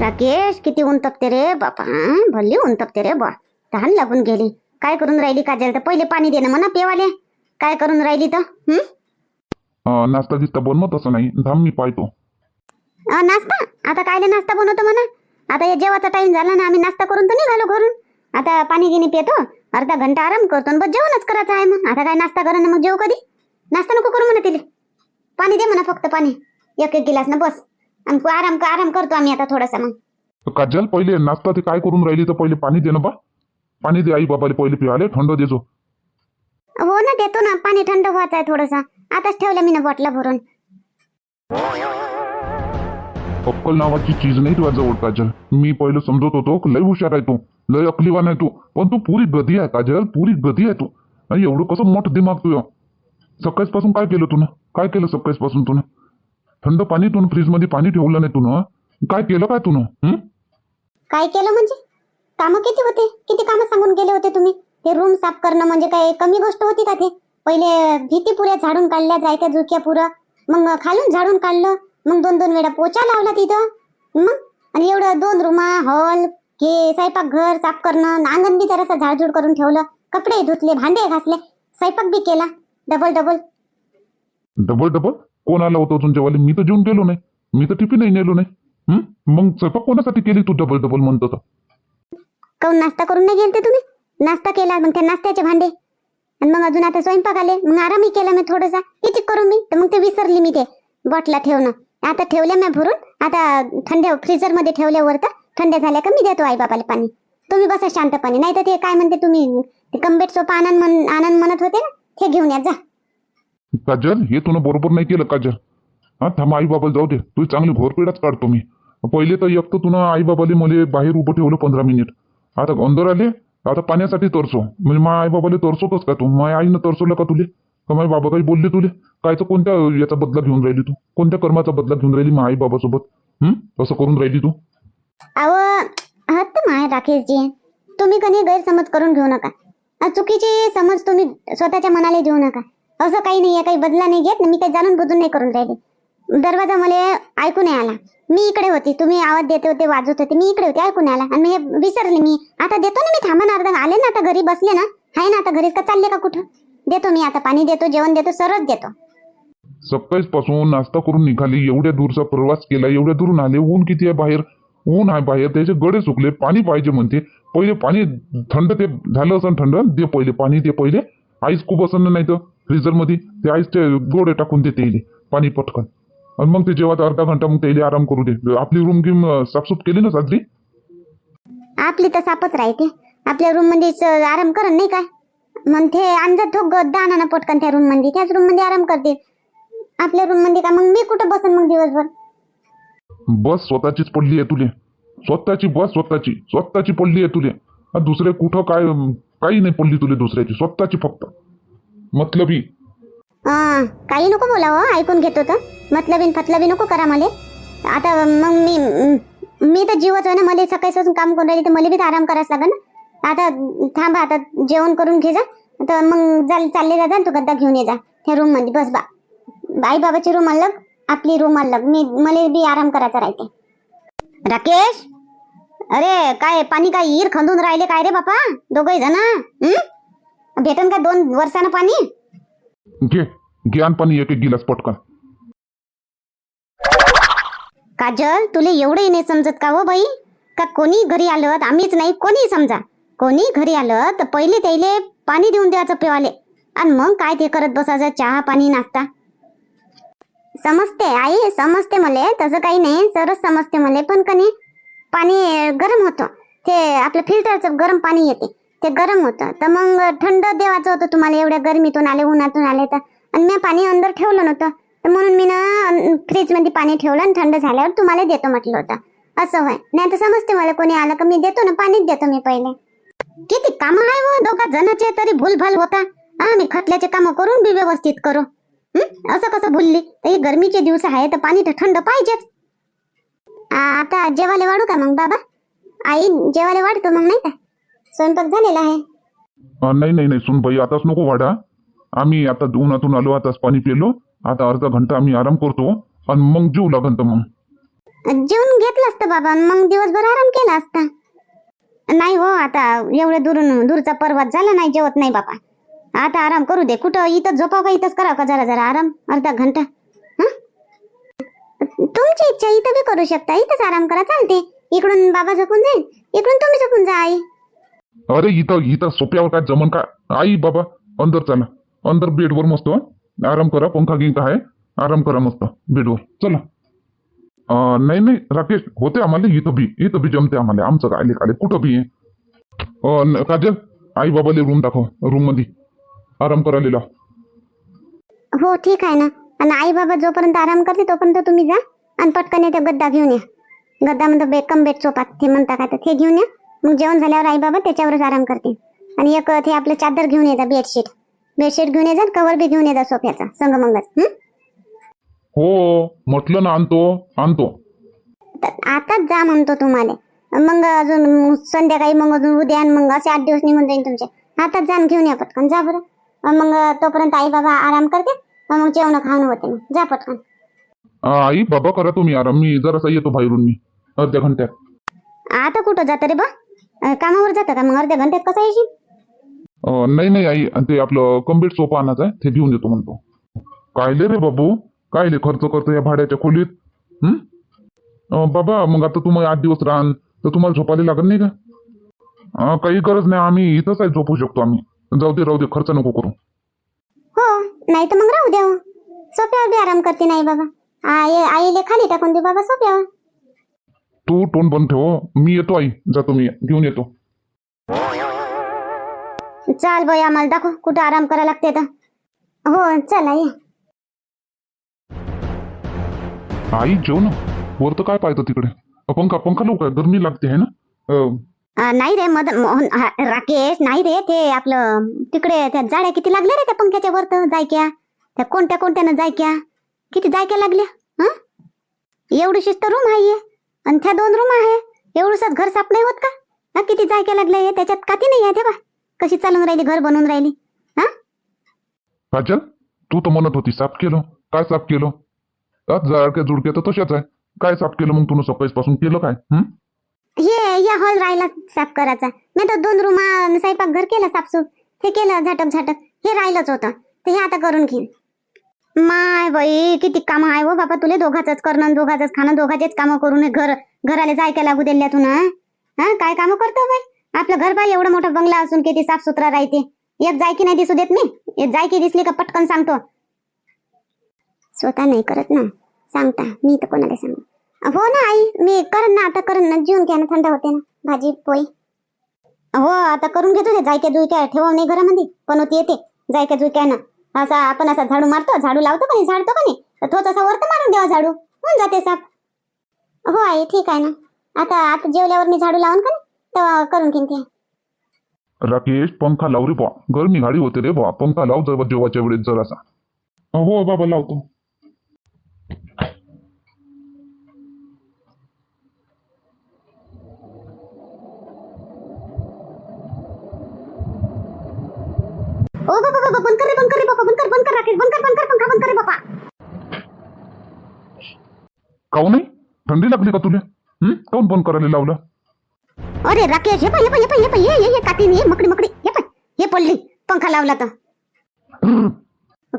राकेश किती ऊन तपते रे बापा. भल्ली ऊन तपते रे बा तहान लागून गेली. काय करून राहिली काजल? तर पहिले पाणी दे ना म्हणा पेवाले. काय करून राहिली तर? हं? अं, नाश्ता गिस्ता बनवत असं नाही. थांब मी पाहतो. नाश्ता? आता कायले नाश्ता बनवतो म्हणा. आता या जेवाचा टाइम झाला ना आम्ही नाश्ता करून तर निघालो घरून. आता पाणी गिनी पितो. अर्धा घंटा आराम करतो बस जेवणच करायचं आहे मग. आता काय नाश्ता करा ना मग जेव कधी? नाश्ता नको करू म्हणा तिले. पाणी दे म्हणा फक्त पाणी. एक एक गिलास ना बस. आणि आराम आराम करतो आम्ही आता थोडासा मग. तर काजल पहिले नाश्ता ते काय करून राहिली तर पहिले पाणी दे ना बा. पाणी दे आई बाबाले पहिले पिवाले थंड देजो हो ना देतो ना. पाणी थंड व्हायचं आहे थोडंसं. आताच ठेवलं मी ना बॉटला भरून. अक्कल नावाची चीज नाही तुझ्या जवळ काजल. मी पहिलं समजत होतो लय हुशार आहे तू. लय अकलीवान आहे तू. पण तू पुरी गधी आहे काजल. पुरी गधी आहे तू. आणि एवढं कसं मोठ दिमाग तुझं? सकाळच पासून काय केलं तू काय केलं सकाळच पासून तू थंड पाणी तू फ्रीजमध्ये पाणी ठेवलं नाही तू काय केलं काय तू हं? काय केलं म्हणजे? कामं किती होते? किती कामं सांगून गेले होते तुम्ही? ते रूम साफ करणं म्हणजे काय कमी गोष्ट होती का ते? पहिले भीती पुऱ्या झाडून काढल्या जायच्या झुक्या पुरं. मग खालून झाडून काढलं. मग दोन दोन वेळा पोचा लावला तिथं. मग? आणि एवढं दोन रूमा हॉल हे स्वयंपाक घर साफ करणं अंगण बी जरासं झाडझूड करून ठेवलं. कपडे धुतले भांडे घासले. स्वयंपाक बी केला. Double double. Double double? कोण आला होता अजून जेवायला मी तर जेवून गेलो नाही. मी तर टिफिनही नेलो नाही. मग स्वयंपाक कोणासाठी केली तू डबल डबल म्हणतो तर? काऊन नाश्ता करून नाही गेलते तुम्ही? नाश्ता केला मग त्या नाश्त्याचे भांडे. आणि मग अजून आता स्वयंपाक आले. मग आरामही केला मी थोडासा. किती करू मी? तर मग ते विसरली मी ते बॉटला ठेवणं. आता ठेवल्या मी भरून. आता थंड फ्रीजरमध्ये ठेवल्यावर तर थंड झाल्या का मी देतो आई बाबाला पाणी. तुम्ही बसा शांतपणे. नाही तर ते काय म्हणते तुम्ही? कंबेट सोपा आनंद आनंद म्हणत होते ना? ते घेऊन या जा. काजल हे तुनं बरोबर नाही केलं काजल. हा थांब आई बाबाला जाऊ दे. तू चांगली घोरपेडाच काढतो मी. पहिले तर एक तर तुला आई बाबाले मला बाहेर उभं ठेवलं पंधरा मिनिट. आता अंदर आले आता पाण्यासाठी तरसो. म्हणजे मा आई बाबाले तरसोतच का तू? माझ्या आईनं तरसवलं का तुले? का माझ्या बाबा काही बोलले तुले? कायचं कोणत्या याचा बदला घेऊन राहिली तू? कोणत्या कर्माचा बदला घेऊन राहिली मा आई बाबासोबत हम्म असं करून राहिली तू? अव हत्त माय राकेशजी. तुम्ही कधी गैरसमज करून घेऊ नका. चुकीची समज तुम्ही स्वतःच्या मनाला घेऊ नका. असं काही नाही आहे काही बदला नाही घेत मी काही जाणून बुजून नाही करून राहिले. दरवाजा मला ऐकू नाही आला. मी इकडे होती तुम्ही आवाज देते होते वाजवत होते मी इकडे होते ऐकून आला. आणि हे विसरले मी. आता देतो ना मी थांबा अर्धा. आले ना आता घरी बसले ना? आहे ना आता घरीच का चालले का कुठं? देतो मी आता पाणी देतो जेवण देतो सरच देतो. सकाळीच पासून नाश्ता करून निघाली एवढ्या दूरचा प्रवास केला एवढ्या दूरून आले ऊन किती आहे बाहेर? ऊन आहे बाहेर त्याचे गडे सुकले पाणी पाहिजे म्हणते. पहिले पाणी थंड ते झालं असं थंड दे पहिले पाणी दे पहिले. आईस खूप असं नाही तर? फ्रीजरमध्ये ते आईस ते गोडे टाकून देते इले पाणी पटकन. आणि मग ते जेव्हा अर्धा घंटा मग त्याला आराम करू दे. आपली रूम गिम साफसूफ केली ना साजरी? आपली तर सापच राहते. आपल्या रूममध्ये आराम करण नाही काय मग ते अंजात ठोक दाना ना पटकन त्या रूममध्ये. त्याच रूममध्ये आराम करते. आपल्या रूममध्ये का? मग मी कुठं बसन मग दिवसभर? बस स्वतःचीच पडली आहे तुले. स्वतःची बस स्वतःची. स्वतःची पडली आहे तुले. दुसरे कुठं काय काही नाही पडली तुले दुसऱ्याची. स्वतःची फक्त. मतलबी. काही नको बोलावं ऐकून घेतो तर. मतलबीन फतलबी नको करा मला. आता मग मी म- मी तर जीवच आहे ना मला सकाळी काम करून राहिली तर मला बी तर आराम करायच लागेल ना. आता थांबा आता जेवण करून घे जा. तर मग चाल चालले जा जा, तू गद्दा घेऊन ये जा. त्या रूममध्ये बस बा. आई बाबाची रूम अलग आपली रूम अलग मी मला बी आराम करायचा राहते. राकेश? अरे काय पाणी काय ईर खंदून राहिले काय रे बापा? दोघही जण हं? भेटन का दोन वर्षानं पाणी? घे घे आण पाणी एक एक गिलास पटकन. काजल तुले एवढंही नाही समजत का हो बाई? का कोणी घरी आलं तर आम्हीच नाही कोणी समजा? कोणी घरी आलं तर पहिले त्याले पाणी देऊन द्यायचं पिवाले. आणि मग काय ते करत बसायचं? चहा पाणी नाश्ता? समजते आई समजते मले. तसं काही नाही सरच समजते मले. पण कनी पाणी गरम होतं. ते आपलं फिल्टरचं गरम पाणी येते. ते गरम होतं. तर मग थंड देवाचं होतं तुम्हाला एवढ्या गरमीतून आले उन्हातून आले तर. आणि मी पाणी अंदर ठेवलं नव्हतं. तर म्हणून मी ना फ्रीजमध्ये पाणी ठेवलं आणि थंड झाल्यावर तुम्हाला देतो म्हटलं होतं. असं होय. नाही तर समजते मला कोणी आलं का मी देतो ना पाणीच देतो मी पहिले. किती काम आहे व हो, दोघा जणाचे तरी भूलभाल होता. हा मी खटल्याचे काम करून बी व्यवस्थित करू. असं कसं भुलली? तर हे गरमीचे दिवस आहे तर पाणी तर थंड पाहिजेच. आता जेवायला वाढू का मग बाबा? आई जेवायला वाढतो मग नाही का? स्वयंपाक झालेला आहे. अं, नाही नाही नाही सुन बाई आताच नको वाढा. आम्ही आता उन्हातून आलो आताच पाणी पिलो. आता अर्धा घंटा आम्ही आराम करतो. आणि मग जेऊ लागन तर मग. जेवून घेतलं असतं बाबा अन मग दिवसभर आराम केला असता. नाही हो आता एवढ्या दुरून दूरचा पर्वत झाला नाही जेवत नाही बाबा. आता आराम करू दे. कुठं इथं झोपाव का इथंच करावं का? जरा जरा आराम अर्धा घंटा. हं? तुमची इच्छा इथं बी करू शकता. इथंच आराम करा चालते. इकडून बाबा झोपून जाईल इकडून तुम्ही झोपून जा आई. अरे इथं इथं सोप्यावर काय जमन का आई बाबा, अंदर चला. अंदर बेडवर मस्त आराम करा, पंखा गिंका आहे. आराम करा मस्त, बेडवर. चला. नाही नाही, राकेश, होते आम्हाला, इथं बी इथं बी जमते आम्हाला. आमचं काय, आले कुठं बी आहे? काजल, आई बाबाले रूम दाखव रूम मध्ये आराम करायला लाव हो, ठीक आहे ना. आणि आई बाबा जोपर्यंत आराम करते तोपर्यंत तुम्ही जा. आणि पटकन येते गद्दा घेऊन या. गद्दा म्हणतो, बेकम बेड सोफा ते म्हणता काय ते घेऊन या. मग जेवण झाल्यावर आई बाबा त्याच्यावरच आराम करते आणि एक ते आपलं चादर घेऊन येजा बेडशीट. बेडशीट घेऊन येजा कवर बी घेऊन येजा सोफ्याचा संगमंगच हं? हो म्हटलं ना आणतो आणतो. आताच जा म्हणतो तुम्हाला. मग अजून संध्याकाळी मग अजून उद्या मग असे आठ दिवस निघून जाईल तुमचे. आताच जाण घेऊन या पटकन जा बरं. मग तोपर्यंत आई बाबा आराम करते मग जेवण खाणं होते मग. जा पटकन. आई बाबा करा तुम्ही आराम. मी जरासा येतो बाहेरून मी अर्ध्या घंट्यात. आता कुठं जातं रे बा? कामावर जातं का? मग अर्ध्या घंट्यात कसं येशील? अं, नाही नाही आई. ते आपलं कंप्लीट सोफा आणायचं आहे. ते घेऊन येतो म्हणतो. कायले रे बाबू? कायले खर्च करतो या भाड्याच्या खोलीत? हं? अं, बाबा मग आता तुम्ही आठ दिवस राहाल तर तुम्हाला झोपायला लागत नाही का? अं, काही गरज नाही. आम्ही इथंच आहे झोपू शकतो आम्ही. जाऊ दे राहू दे. खर्च नको करू. हो. नाही तर मग राहू द्या हो. सोफ्यावर बी आराम करते नाही बाबा. आई आईले खाली टाकून दे बाबा सोफ्यावर तू तोंड बंद ठेव. मी येतो आई. जातो मी घेऊन येतो. चाल बाई आम्हाला दाखव कुठं आराम करायला लागते तर. हो चला ये आई जेव ना. वर तर काय पाहतं तिकडे? पंखा पंखा लावू काय गरमी लागते आहे ना? अं, अं, नाही रे मदन मोहन हा, राकेश नाही रे ते आपलं तिकडे त्या जाड्या किती लागल्या रे त्या पंख्याच्या वरत जायक्या. त्या कोणत्या कोणत्यानं जायक्या? किती जायक्या लागल्या हं? एवढीशीच तर रूम आहे. आणि त्या दोन रूम आहे. एवढंच घर साफ नाही होत का? हा किती जायक्या लागल्या हे? त्याच्यात काती नाही आहे तेव्हा. कशी चालून राहिली घर बनवून राहिली? हा? काजल तू तर म्हणत होती साफ केलं. काय साफ केलं? आज जाडक्या जुडक्या तर तशाच आहे. काय साफ केलं मग तुला सकाळी पासून केलं काय? हं? हे या हॉल राहिला साफ करायचा. मी तर दोन रूम स्वयंपाक घर केलं साफसूफ. हे केलं झटक झटक हे राहिलंच होतं. ते हे आता करून घेईन. माय बाई किती काम आहे हो बाबा तुले दोघाच करणं दोघाच खाणं दोघाचेच काम करून घर घराला जायका लागू दिल्या तू ना हा? काय काम करतो बाई? आपलं घर बाई एवढं मोठा बंगला असून किती साफसुथरा राहते. एक जायकी नाही दिसू देत मी. एक जायकी दिसली का पटकन सांगतो. स्वतः नाही करत ना. सांगता. मी तर कोणाला सांगू? हो ना आई मी करन ना. आता करन ना. जेवण घ्या ना. थंड होते ना. भाजी पोळी. हो आता करून घेतो ते जायक्या जुयक्या ठेवा नाही घरामध्ये. पण होती येते. जायक्या जुयक्या ना असा आपण असा झाडू मारतो झाडू लावतो का नाही झाडतो का नाही? तर तोच असा वरत मारून द्यावा झाडू. होऊन जाते साप. हो आई ठीक आहे ना. आता आता जेवल्यावर मी झाडू लावून का नाही? तेव्हा करून घेईन राकेश पंखा लाव रे बा गरमी गाडी होते रे बा पंखा लाव जर जेवाच्या वेळेस जरासा. हो बाबा लावतो. ओ बाबा बाबा बंद कर रे बंद कर रे बाबा बंद कर बंद कर राकेश बंद कर बंद कर पंखा बंद कर रे बाबा. काऊ नाही थंडी लागली का तुला? हं? काऊन बंद करायला लावलं? अरे राकेश हे पाय हे पाय हे पाय हे पाय ये ये ये कातीन ये मकडी मकडी हे पाय हे पडली पंखा लावला तर.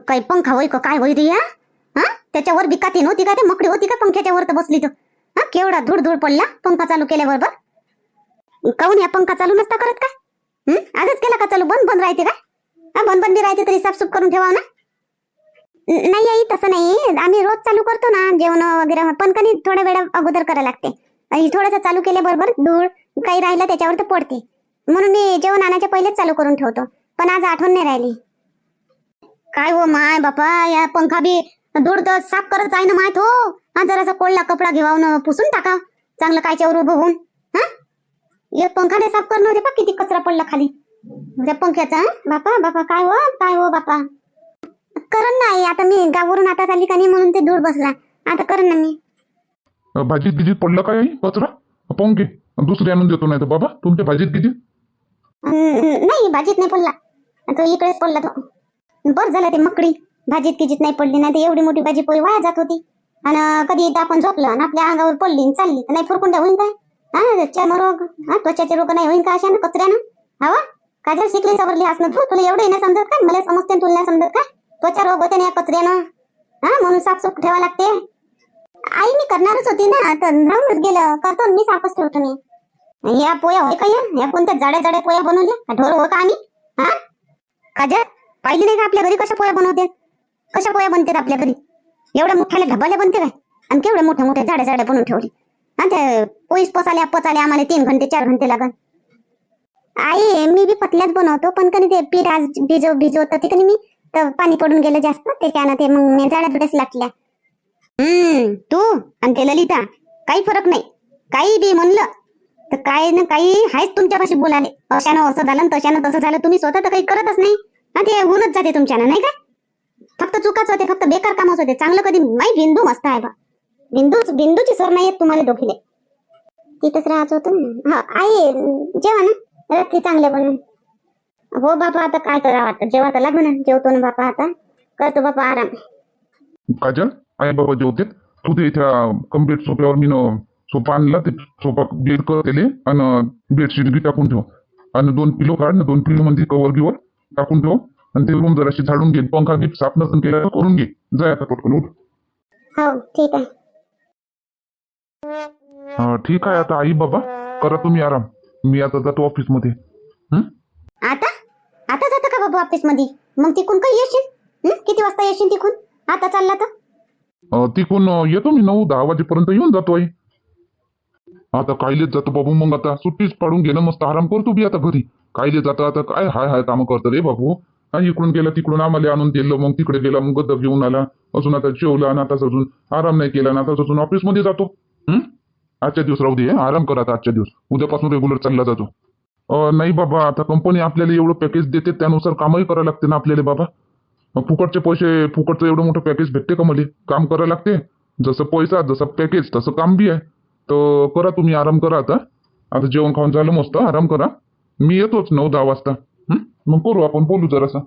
काय पंखा होय का काय होई रे या हा? त्याच्यावर बी कातीन होती का ते मकडी होती का पंख्याच्या वर तर बसली तर? हा? केवढा धूळ धूळ पडला पंखा चालू केल्याबरोबर काऊन या पंखा चालू नसता करत का हं? आजच केला का चालू? बंद बंद राहते का? हा राहते तरी साफसूफ करून ठेवा ना. नाही आई तसं नाही. आम्ही रोज चालू करतो ना जेवण वगैरे. पण कधी थोड्या वेळा अगोदर करायला लागते. आणि थोडंसं चालू केल्याबरोबर धूळ काही राहिलं त्याच्यावर तर पडते. म्हणून मी जेवण आणायच्या पहिलेच चालू करून ठेवतो. पण आज आठवण नाही राहिली. काय हो माय बापा या पंखा बी धूळ तर साफ करत आहे ना माहीत हो हा जरासा कोळला कपडा घेऊन पुसून टाका. चांगलं कायच्यावर उभं होऊन. हा? एक पंखा साफ करणं होते पा किती कचरा पडला खाली. त्या पंख्याचा? बापा बापा काय हो? काय हो बापा? करन ना आई आता मी गावावरून आता आली का नाही म्हणून ते धूळ बसला. आता करन ना मी. भाजीत गिजीत पडलं काय आई? कचरा? पाहून घे दुसरी आणून देतो नाही तर बाबा तुमच्या भाजीत गिजीत? नाही भाजीत नाही पडला. तो इकडेच पडला तो. बरं झालं ते मकडी. भाजीत किजीत नाही पडली नाही तर एवढी मोठी भाजी पोळी वाया जात होती. आणि कधी इथं आपण झोपलं आणि आपल्या अंगावर पडली चालली. तर नाही फुरकुंड्या होईन काय? हा चर्मरोग हा त्वचाचे रोग नाही होईन का अशा कचऱ्यानं? हवा काजल शिकली सवरली असणं. तू तुला एवढं नाही समजत काय मला समजते तुला नाही समजत काय त्वचा रोग होते ना या कचऱ्यानं हा म्हणून साफसूफ ठेवा लागते. आई मी करणारच होती ना. तर राहूनच गेलं. करतो मी साफच ठेवतो मी. या पोया होय का या? कोणत्या जाड्या जाड्या पोया बनवल्या? ढोर हो का आम्ही? हा? काजल पाहिली नाही का आपल्या घरी कशा पोया बनवते कशा पोया बनतात आपल्या घरी? एवढ्या मोठ्याला ढबाल्या बनते काय? आणि केवढ्या मोठ्या मोठ्या जाड्या जाड्या बनवून ठेवली हा ते पोईस पसाल्या पचाल्या आम्हाला तीन घंटे चार घंटे लागन. आई मी बी पतल्याच बनवतो पण कधी ते पीठ आज भिजव भिजवत ते कधी मी तर पाणी पडून गेलं जास्त त्याच्यानं ते मग मी जाड्या थोड्याच लाटल्या. हम्म तू आणि ते ललिता काही फरक नाही. काही बी म्हणलं तर काय ना काही आहेच तुमच्यापाशी बोलाले. अशानं असं झालं तशानं तसं झालं तुम्ही स्वतः तर काही करतच नाही. हा ते होऊनच जाते तुमच्यानं नाही का? फक्त चुकाच होते फक्त बेकार कामच होते. चांगलं कधी माही बिंदू मस्त आहे बा. बिंदूच बिंदूची सर नाही येत तुम्हाला दोघीले. तिथंच राहायचं होतं ना. हा आई जेवा ना. रात्री चांगले बनवून हो बापा आता काय करावं आता? जेवा तर लागू ना जेवतो ना बापा आता. करतो बापा आराम. काजल आई बाबा जेवते तू ते त्या कंप्लीट सोफ्यावर मी सोफा आणला ते सोफा बेड कर त्याले आणि बेडशीट बी टाकून ठेव. आणि दोन पिलो काढ ना दोन पिलो मध्ये कवर गिवर टाकून ठेव. आणि ते रूम जराशी झाडून घे पंखा गिफ्ट साफ नसून केला तर करून घे. जाय आता पटकन उठ. हो ठीक आहे. हा, ठीक आहे आता आई बाबा. करा तुम्ही आराम. मी आता जातो ऑफिसमध्ये? आता? आता जातं का बाबा ऑफिसमध्ये? मग तिकून काही येशील? किती वाजता येशील तिकून? आता चालला तर? तिकून येतो मी नऊ दहा वाजेपर्यंत येऊन जातो आई. आता कायलेच जातो बाबू मग आता सुट्टीच पाडून घेणं मस्त आराम करतो बी आता घरी. कायले जातं आता काय हाय हाय कामं करतो रे बाबू. इकडून गेला तिकडून आम्हाला आणून दिलं मग तिकडे गेला मग गद्दप घेऊन आला. अजून आता जेवला आणि आता अजून आराम नाही केला आणि आता अजून ऑफिसमध्ये जातो? आजच्या दिवस राहू दे आराम करा आता आजच्या दिवस. उद्यापासून रेग्युलर चालला जातो. नाही बाबा आता कंपनी आपल्याला एवढं पॅकेज देते त्यानुसार कामही करावं लागते ना आपल्याला बाबा. फुकटचे पैसे फुकटचं एवढं मोठं पॅकेज भेटते का मला? काम करावं लागते. जसं पैसा जसं पॅकेज तसं काम बी आहे. तर करा तुम्ही आराम करा आता. आता जेवण खाऊन झालं मस्त आराम करा. मी येतोच नऊ दहा वाजता. मग करू आपण बोलू जरासा.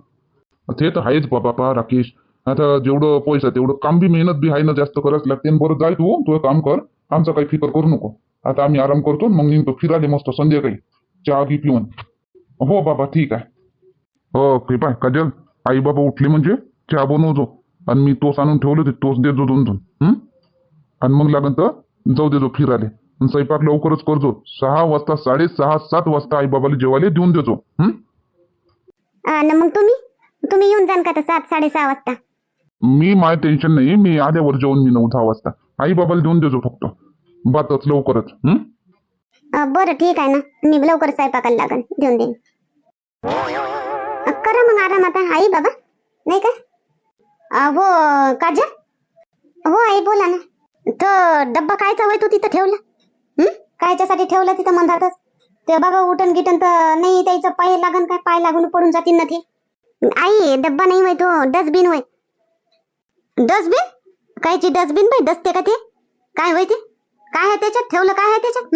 ते तर आहेच बाबा पा राकेश. आता जेवढं पैसा तेवढं काम बी मेहनत बी आहे ना जास्त करावंच लागते. बरं जाय तू तुझं काम कर. आमचं काही फिकर करू नको. आता आम्ही आराम करतो मग निघतो. फिराले मस्त संध्याकाळी. चहा घी पिऊन. हो बाबा ठीक आहे. हो पाय काजल. आई बाबा उठले म्हणजे चहा बनवतो. आणि मी तोस आणून ठेवलं ते तोस देतो दोन दोन? आणि मग लागन तर जाऊ देतो फिराले. आणि स्वयंपाक लवकरच करतो सहा वाजता साडेसहा सात वाजता आई बाबाला जेवायला देऊन देतो मग तुम्ही? तुम्ही येऊन जाण का सात साडेसहा वाजता? मी माय टेन्शन नाही. मी आल्यावर जेवण मी नऊ दहा वाजता. आई बाबाला देऊन देजो फक्त. बातच लवकरच हं? अं, बरं ठीक आहे ना. मी लवकर स्वयंपाकाला लागन. देऊन देईन. अं, करा मग आराम आता. आई बाबा? नाही का? अं, हो काजा हो आई बोला ना. तर डब्बा कायचा होय तू तिथं ठेवला? हं? कायच्यासाठी ठेवला तिथं मंदातच ते बाबा उठण गिटन तर नाही त्याचं पाय लागन काय पाय लागून पडून जातील ना ते. आई डब्बा नाही होय तो. डस्टबिन होय. डस्टबिन? कायची डस्टबिन बाई दसते का ते? काय होय ते? काय आहे त्याच्यात? ठेवलं काय आहे त्याच्यात?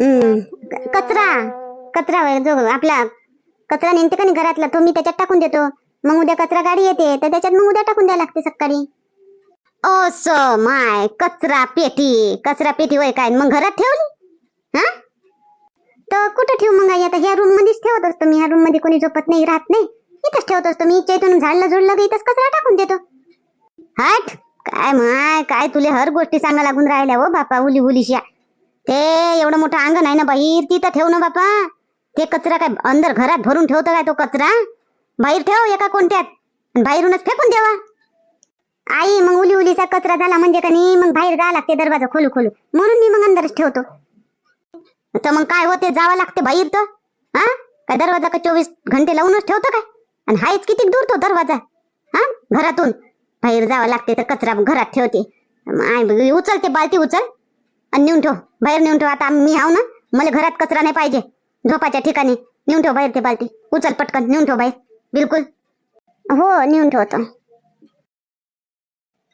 हं? क- कचरा. कचरा होय जो आपला कचरा निघते का नाही घरातला तो मी त्याच्यात टाकून देतो. मग उद्या कचरा गाडी येते तर त्याच्यात मग उद्या टाकून द्यायला लागते सकाळी. असं माय कचरा पेटी. कचरा पेटी होय काय? मग घरात ठेवली? हा? तर कुठं ठेवू मग आई? आता ह्या रूम मध्येच ठेवत असतो मी. ह्या रूममध्ये कोणी झोपत नाही राहत नाही. इथंच ठेवत असतो मी. चैतून झाडलं झुडलं की इथंच कचरा टाकून देतो. हट. काय माय काय तुले हर गोष्टी सांगा लागून राहिल्या हो बापा उली उलीशा. ते एवढं मोठं अंगण आहे ना बाहेर तिथं ठेव ना बापा. ते कचरा काय अंदर घरात भरून ठेवतो काय तो कचरा? बाहेर ठेव एका कोणत्यात बाहेरूनच फेकून देवा. आई मग उली उलीचा कचरा झाला म्हणजे का नाही? मग बाहेर जावं लागते दरवाजा खोलू खोलू. म्हणून मी मग अंदरच ठेवतो. तर मग काय होते? जावं लागते बाहेर तर. हा? काय दरवाजा का चोवीस घंटे लावूनच ठेवतो काय? आणि हायच किती दूर तो दरवाजा. हा? घरातून. बाहेर जावं लागते तर कचरा घरात ठेवते. माय उचल ते बालती उचल. आणि नेऊन ठेव. बाहेर नेऊन ठेव. आता मी हाव ना? मला घरात कचरा नाही पाहिजे. झोपाच्या ठिकाणी. नेऊन ठेव बाहेर ते बालती उचल पटकन. नेऊन ठेव बाहेर. बिलकुल. हो नेऊन ठेवतो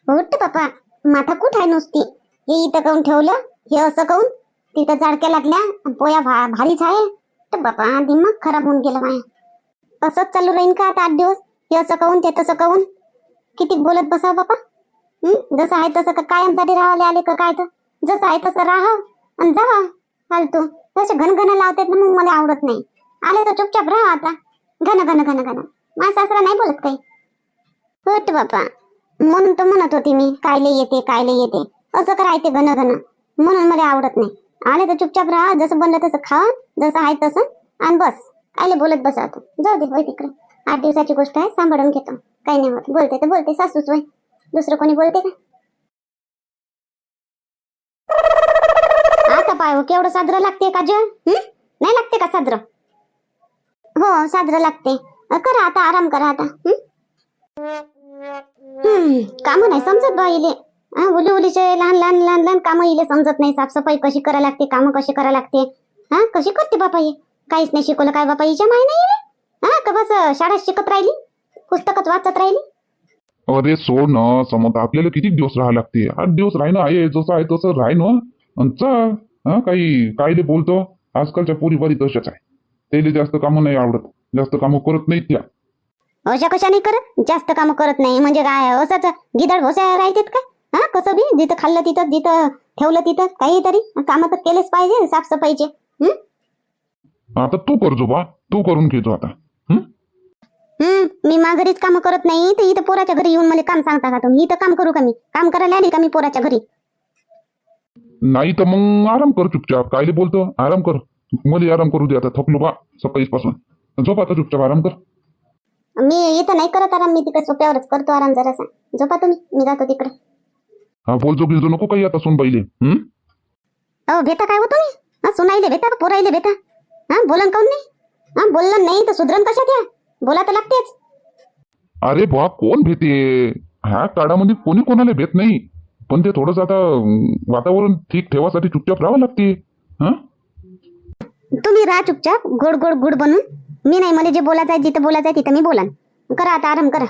उठ बापा. माथा कुठं आहे नुसती? हे इथं काऊन ठेवलं? हे असं काऊन? तिथं जाडक्या लागल्या. पोया भा भारीच आहे. तर बापा दिमाग खराब होऊन गेलं माया असंच चालू राहीन का आता आठ दिवस? हे असं काऊन? ते तसं काऊन? किती बोलत बसा बापा? जसं आहे तसं का कायमसाठी राहायला आले का काय तर? जसं आहे तसं राहा आणि जावा फालतू. तसे घनघन लावतात ना मग मला आवडत नाही. आले तर चुपचाप राहा आता. घन घन घन घन. माझा सासरा नाही बोलत काही. हट बापा. म्हणून तर म्हणत होती मी कायले येते कायले येते. असं करायचे घन घन? म्हणून मला आवडत नाही. आले तर चुपचाप राहा जसं बनलं तसं खा जसं आहे तसं. आणि बस. कायले बोलत बसा तू. जाऊ दे तिकडे. आठ दिवसाची गोष्ट आहे सांभाळून घेतो. काही नाही होत बोलते तर बोलते सासूच वय. दुसरं कोणी बोलते का? आता पाय हो, केवढं साजरं लागते का जेवण नाही लागते का साजरं हो साजरं लागते. करा आता आराम करा आता. हम्म काम नाही समजत बा इले. उली उलीचे लहान लहान लहान लहान कामं इले समजत नाही. साफसफाई कशी करा लागते कामं कशी करा लागते. हा कशी करते बापा हे? काहीच नाही शिकवलं काय बापा हिच्या माय नाही इले? हा का बस शाळा शिकत राहिली? पुस्तकच वाचत राहिली? अरे सोड ना समज आपल्याला किती दिवस राहा लागते. आठ दिवस राहणं आहे जसं आहे तसं राह ना. चल हा काही कायले बोलतो. आजकालच्या पोरी बरी तशाच आहे. त्याला जास्त कामं नाही आवडत. जास्त कामं करत नाहीत त्या. अशा कशा नाही करत? जास्त काम करत नाही. म्हणजे काय असंच गिदड भोस्या राहतात का? हा कसं बी? जिथं खाल्लं तिथं जिथं ठेवलं तिथं काहीतरी. कामं तर केलेच पाहिजे साफसफाईचे. हं? आता तू करजो बा तू करून घेजो आता? हम्म मी माघारीच काम करत नाही तर इथं पोराच्या घरी येऊन मला काम सांगता का तुम्ही? इथं काम करू का मी? काम करायला आली का मी पोराच्या घरी? नाही तर मग आराम कर चुपचाप. कायले बोलतो? आराम कर. मला आराम करू दे आता. थकलो बा सकाळीच पासून झोप आता चुपचाप. आराम कर. मी इथं नाही करत आराम. मी तिकडे सोप्यावरच करतो आराम जरासा. झोपा तुम्ही. मी जातो तिकडे. हा बोलजो गिलजो नको काही आता सुन बाईले. हं? अहो भेटा काय हो तुम्ही? हा सुनाईले भेटा का पोराईले भेटा. हा बोलन काऊन नाही? हा बोललं नाही तर सुधरण कशात या? बोला तर लागतेच. अरे बा कोण भेटे ह्या काळामध्ये कोणी कोणाला भेट नाही. पण ते थोडस आता वातावरण ठीक ठेवासाठी चुपचाप राहावं लागते. हा? तुम्ही राहा चुपचाप गोड गोड गुड बनून. मी नाही मला जे बोलायचं आहे जिथं बोलायचं आहे तिथं मी बोलान. करा आता आराम करा.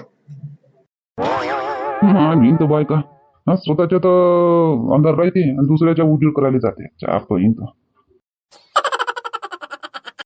हा भिन तर बायका. हा स्वतःच्या तर अंधार राहते आणि दुसऱ्याच्या उजीड करायला जाते. येईन तर.